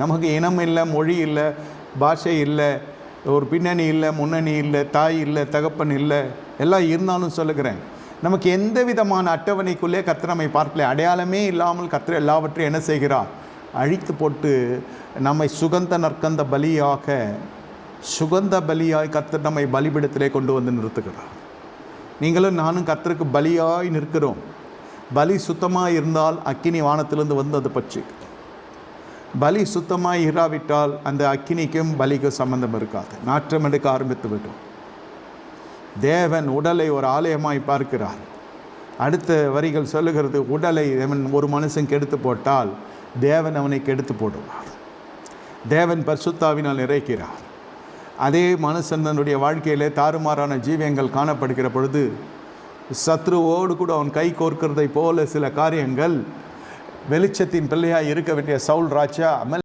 நமக்கு இனம் இல்லை மொழி இல்லை பாஷை இல்லை ஒரு பின்னணி இல்லை முன்னணி இல்லை தாய் இல்லை தகப்பன் இல்லை எல்லாம் இருந்தாலும் சொல்லுகிறேன். நமக்கு எந்த விதமான அட்டவணைக்குள்ளே கர்த்தர் நம்மை பார்க்கல? அடையாளமே இல்லாமல் கத்திர எல்லாவற்றையும் என்ன செய்கிறார்? அழித்து போட்டு நம்மை சுகந்த நற்கந்த பலியாக சுகந்த பலியாய் கர்த்தர் நம்மை பலிபிடத்திலே கொண்டு வந்து நிறுத்துகிறார். நீங்களும் நானும் கர்த்தருக்கு பலியாய் நிற்கிறோம். பலி சுத்தமாக இருந்தால் அக்கினி வானத்திலிருந்து வந்து அது பற்றி பலி சுத்தமாக இராவிட்டால் அந்த அக்கினிக்கும் பலிக்கும் சம்பந்தம் இருக்காது. நாற்றம் எடுக்க ஆரம்பித்து விட்டோம். தேவன் உடலை ஒரு ஆலயமாய் பார்க்கிறார். அடுத்த வரிகள் சொல்லுகிறது உடலை அவன் ஒரு மனுஷன் கெடுத்து போட்டால் தேவன் அவனை கெடுத்து போடுவார். தேவன் பரிசுத்தாவினால் நிறைக்கிறார். அதே மனுஷன் தன்னுடைய வாழ்க்கையிலே தாறுமாறான ஜீவியங்கள் காணப்படுகிற பொழுது சத்ருவோடு கூட அவன் கை கோர்க்கிறதை போல சில காரியங்கள் வெளிச்சத்தின் பிள்ளையாக இருக்க வேண்டிய சவுல் ராஜா அமல்